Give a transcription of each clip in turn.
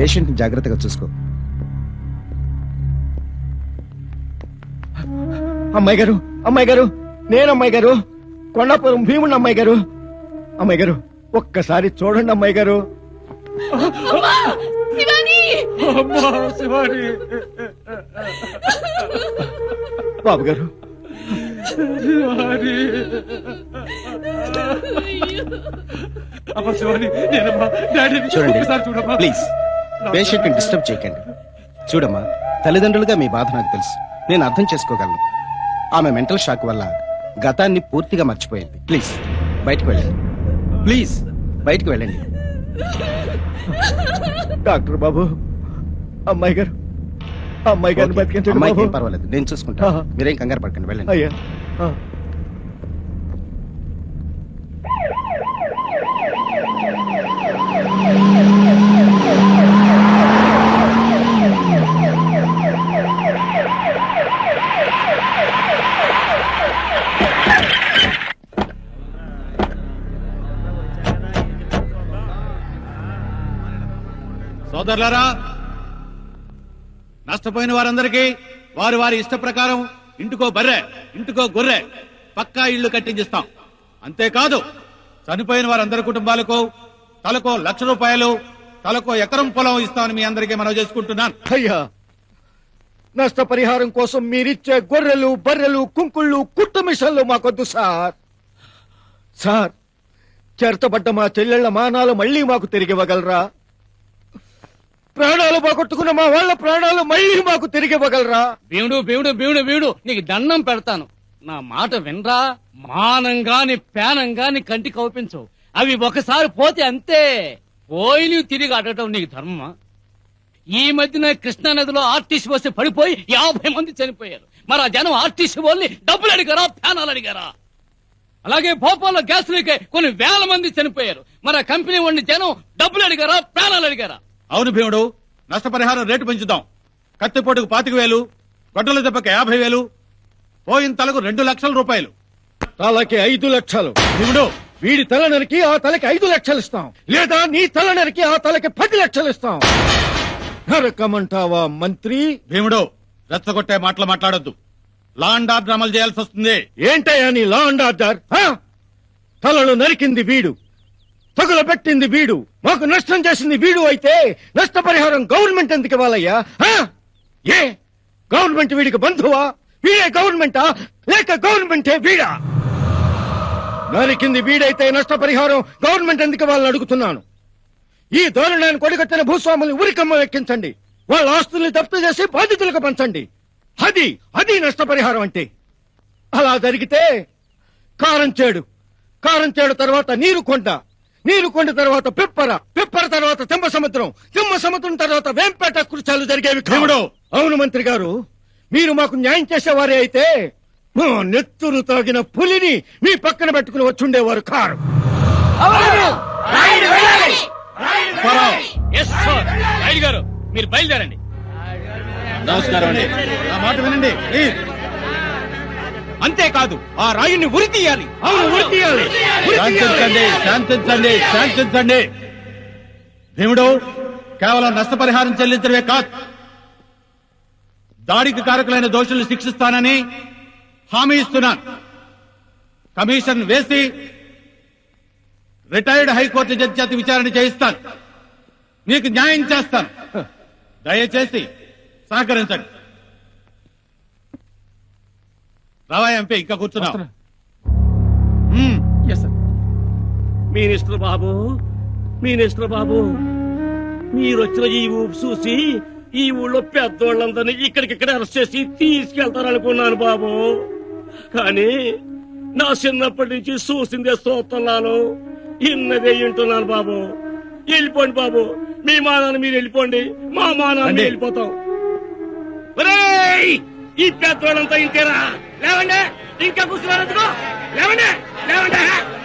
Patient జాగ్రత్తగా చూసుకో. అమ్మాయి గారు అమ్మాయి గారు నేను అమ్మాయి గారు కొండాపురం భీముడు అమ్మాయి గారు. అమ్మాయి గారు ఒక్కసారి చూడండి అమ్మాయి గారు. బాబు గారు. చూడండి ప్లీజ్. పేషెంట్ని డిస్టర్బ్ చేయకండి. చూడమ్మా తల్లిదండ్రులుగా మీ బాధ నాకు తెలుసు. నేను అర్థం చేసుకోగలను. ఆమె మెంటల్ షాక్ వల్ల గతాన్ని పూర్తిగా మర్చిపోయింది. ప్లీజ్ బయటకు వెళ్ళండి. ప్లీజ్ బయటకు వెళ్ళండి. డాక్టర్ బాబు అమ్మాయి గారు అమ్మాయి గారిని బతికించండి అమ్మాయికి బాబు. ఏం పర్వాలేదు. నేను చూసుకుంటా. మీరేం కంగారు పడకండి. వెళ్ళండి. అయ్యా. సోదరులారా నష్టపోయిన వారందరికీ వారి వారి ఇష్ట ప్రకారం ఇంటికో బర్రె ఇంటికో గొర్రె పక్కా ఇళ్ళు కట్టించిస్తాం. అంతేకాదు చనిపోయిన వారందరి కుటుంబాలకు తలకో లక్ష రూపాయలు తలకో ఎకరం పొలం ఇస్తామని మీ అందరికీ మనవి చేసుకుంటున్నాను. అయ్యా నష్టపరిహారం కోసం మీరిచ్చే గొర్రెలు బర్రెలు కుంకుళ్ళు కుట్టు మిషన్లు మాకొద్దు సార్. సార్ చేర్తబడ్డ మా చెల్లెళ్ళ మానాలు మళ్ళీ మాకు తిరిగి ఇవ్వగలరా ప్రాణాలు పోగొట్టుకున్న మా వాళ్ళ ప్రాణాలు మళ్ళీ మాకు తిరిగి ఇవ్వగలరా? భీముడు భీముడు భీముడు భీముడు నీకు దండం పెడతాను. నా మాట వినరా? మానం గాని పేనం గాని కంటి కౌపించవు అవి ఒకసారి పోతే అంతే. పోయిని తిరిగి అడగటం నీకు ధర్మమా? ఈ మధ్యన కృష్ణా నదిలో ఆర్టీసీ వస్తే పడిపోయి యాభై మంది చనిపోయారు. మరి ఆ జనం ఆర్టీసీ వాళ్ళని డబ్బులు అడిగారా? ప్యానాలు అడిగారా? అలాగే భోపాల్లో గ్యాస్ లీకే కొన్ని వేల మంది చనిపోయారు. మరి ఆ కంపెనీ వాడిని జనం డబ్బులు అడిగారా? ప్యానాలు అడిగారా? అవును భీముడు నష్టపరిహారం రేటు పెంచుదాం. కత్తిపోటుకు పాతిక వేలు గొడ్డల దెబ్బకి యాభై వేలు పోయిన తలకు రెండు లక్షల రూపాయలు. తలకి ఐదు లక్షలు. భీముడు వీడి తల నరికి ఆ తలకి ఐదు లక్షలు ఇస్తాం. లేదా నీ తల నరికి ఆ తలకి పది లక్షలు ఇస్తాం. నరకమంటావా మంత్రి? భీముడు రెచ్చగొట్టే మాటలు మాట్లాడొద్దు. లా అండ్ ఆర్డర్ అమలు చేయాల్సి వస్తుంది. ఏంటయ్యా నీ లా అండ్ ఆర్డర్? తలలు నరికింది వీడు. తగుల పెట్టింది వీడు. మాకు నష్టం చేసింది వీడు అయితే నష్టపరిహారం గవర్నమెంట్ ఎందుకు ఇవ్వాలయ్యా? ఆ? ఏ? గవర్నమెంట్ వీడికి బంధువా? వీడే గవర్నమెంటా? లేక గవర్నమెంటే వీడా? నరికింది వీడైతే నష్టపరిహారం గవర్నమెంట్ ఎందుకు వాళ్ళని అడుగుతున్నాను. ఈ దారుణాన్ని కొడిగట్టిన భూస్వాములు ఉరికమ్మ ఎక్కించండి. వాళ్ళ ఆస్తుల్ని జప్తు చేసి బాధితులకు పంచండి. అది అది నష్టపరిహారం అంటే. అలా జరిగితే కారం చేడు. కారం చేడు తర్వాత నీరు కొండ. నీరు కొండ తర్వాత పిప్పర పిప్పర తర్వాత తిమ్మ సముద్రం తిమ్మ సముద్రం తర్వాత వేంపేట కృత్యాలు జరిగేవి కావు. దేవుడు! అవును మంత్రి గారు మీరు మాకు న్యాయం చేసేవారే అయితే మా నెత్తురు తాగిన పులిని మీ పక్కన పెట్టుకుని వచ్చుండేవారు కారు. మీరు బయలుదేరండి. నమస్కారం అండి. నా మాట వినండి. ప్లీజ్. అంతేకాదు ఆ రాయుని ఉరి తీయాలి అవును ఉరి తీయాలి. ఉరి తీయాలి. శాంతించండి శాంతించండి శాంతించండి. భీముడు కేవలం నష్టపరిహారం చెల్లించడమే కాదు. దాడికి కారకులైన దోషులను శిక్షిస్తానని హామీ ఇస్తున్నాను. కమిషన్ వేసి రిటైర్డ్ హైకోర్టు జడ్జి చేత విచారణ చేయిస్తాను. మీకు న్యాయం చేస్తాను. దయచేసి సహకరించండి. రావా ఎంపీ ఇంకా కూర్చున్నావు మ్మ్. మినిస్టర్ బాబు మినిస్టర్ బాబు మీరొచ్చిన ఈ ఊపు చూసి ఈ ఊళ్ళో పెద్దోళ్ళందరినీ ఇక్కడికిక్కడ అరెస్ట్ చేసి తీసుకెళ్తారనుకున్నాను బాబు. కానీ నా చిన్నప్పటి నుంచి చూసిందే చూస్తున్నాను ఇన్నదే వింటున్నాను బాబు. వెళ్ళిపోండి బాబు. మీ మానాన్ని మీరు వెళ్ళిపోండి. మా మానాన్ని. వెళ్ళిపోతాం. ఒరేయ్! ఈ పెద్దోళ్ళంతా ఇంతేనా? లేవండి. ఇంకా కూర్చున్నారు ఎందుకు? లేవండి. లేవండి.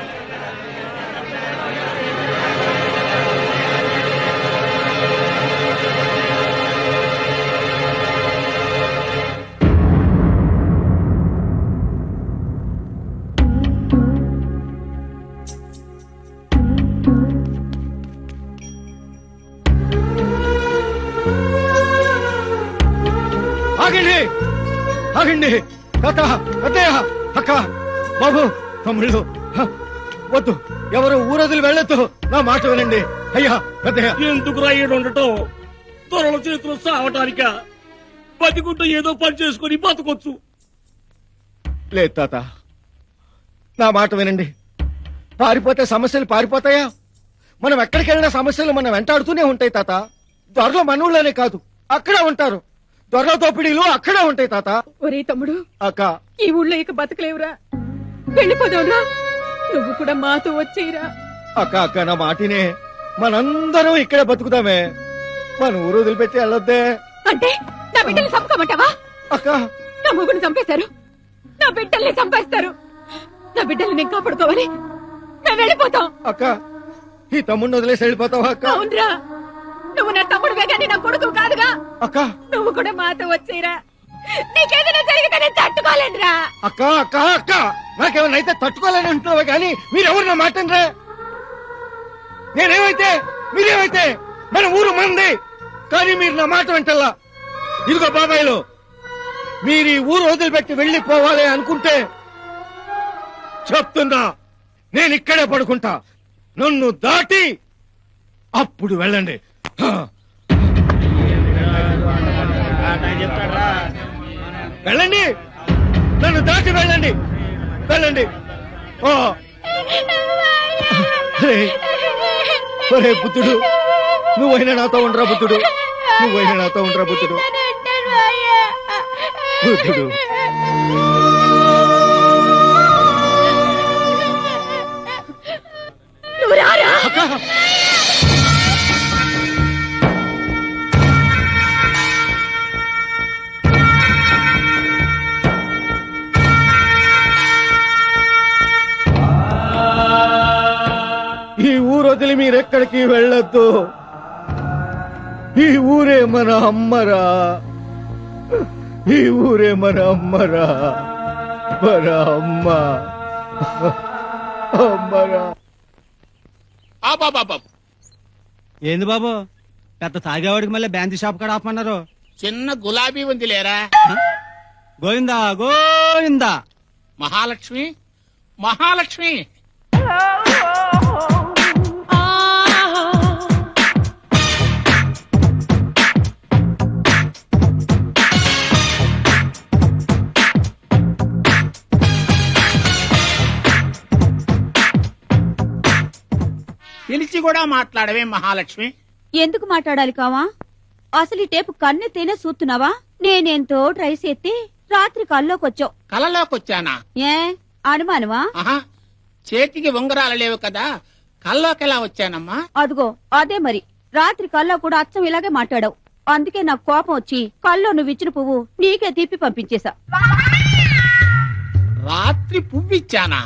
తాత అత్తయ్య అక్క బాబు తమ్ముళ్ళు హ, వద్దు ఎవరు ఊరొదిలి వెళ్ళొద్దు. నా మాట వినండి. అయ్యా పెద్దయ్య. ఎందుకు రాయడు ఉండటం? త్వరలో చేతులు సావటానిక. బతికుంటూ ఏదో పని చేసుకుని బతకొచ్చు. లేదు తాత. నా మాట వినండి. పారిపోతే సమస్యలు పారిపోతాయా? మనం ఎక్కడికి వెళ్ళినా సమస్యలు మనం వెంటాడుతూనే ఉంటాయి తాత. త్వరలో మనవుల్లోనే కాదు అక్కడే ఉంటారు. త్వరలో తోపిడీలు అక్కడే ఉంటాయి తాత. ఒరే తమ్ముడు. అక్క. ఈ ఊళ్ళో ఇక బతకలేవురా. వెళ్ళిపోదావురా నువ్వు కూడా మాతో వచ్చేయరా. అక్క అక్క నా మాటినే. మనందరం ఇక్కడే బతుకుతామే. మన ఊరు వదిలిపెట్టి వెళ్ళొద్దే. అంటే నా బిడ్డల్ని చంపుకోమంటావా? అక్క. నా మొగుడు చంపేశారు. నా బిడ్డల్ని చంపేస్తారు. నా బిడ్డల్ని నేను కాపాడుకోవాలి. మేము వెళ్ళిపోతాం. అక్క ఈ తమ్ముడిని వదిలేసి వెళ్ళిపోతావా అక్క? అవునరా. నువ్వు నా తమ్ముడువే కానీ నా కొడుకు కాదుగా. అక్క. నువ్వు కూడా మాతో వచ్చేయరా నీకేదైనా జరిగితే నేను తట్టుకోలేనురా. అక్క అక్క అక్క. నాకేమైనా అయితే తట్టుకోలేని అంటున్నావా కానీ మీరెవరు నా మాట రా నేనేమైతే మీరేమైతే? మన ఊరు మంది. కానీ మీరు నా మాట వింటల్లా? ఇదిగో బాబాయ్లు మీరు ఈ ఊరు వదిలిపెట్టి వెళ్ళిపోవాలి అనుకుంటే చెప్తున్నా. నేను ఇక్కడే పడుకుంటా. నన్ను దాటి అప్పుడు వెళ్ళండి హ. వెళ్ళండి. నన్ను దాటి వెళ్ళండి. వెళ్ళండి. ఓ. ఒరే, ఒరే బుద్ధుడు. నువ్వైనా నాతో ఉండరా బుద్ధుడు? నువ్వైనా నాతో ఉండరా బుద్ధుడు? బుద్ధుడు. నువ్వు రారా? మీరెక్కడికి వెళ్ళొద్దు? ఈ ఊరే మన అమ్మరా. ఈ ఊరే మన అమ్మరా. మన అమ్మ. అమ్మరా. ఏంది బాబు? పెద్ద తాగేవాడికి మళ్ళీ బ్యాంతి షాప్ కాడ ఆపమన్నారు. చిన్న గులాబీ ఉంది లేరా? గోవిందా గోవిందా. మహాలక్ష్మి మహాలక్ష్మి. పిలిచి కూడా మాట్లాడవే మహాలక్ష్మి. ఎందుకు మాట్లాడాలి కావా? అసలు ఈ టేపు కన్నెత్తేనే చూస్తున్నావా నేనెంతో ట్రై చేస్తే రాత్రి కల్లోకొచ్చావు కలలోకొచ్చానా? ఏ? అనుమానమా? ఆహా చేతికి ఉంగరాలు లేవు కదా కల్లోకెలా వచ్చానమ్మా? అదిగో అదే మరి. రాత్రి కల్లో కూడా అచ్చం ఇలాగే మాట్లాడావు. అందుకే నాకు కోపం వచ్చి కల్లో నువ్వు ఇచ్చిన పువ్వు నీకే తిప్పి పంపించేశా. రాత్రి పువ్విచ్చానా?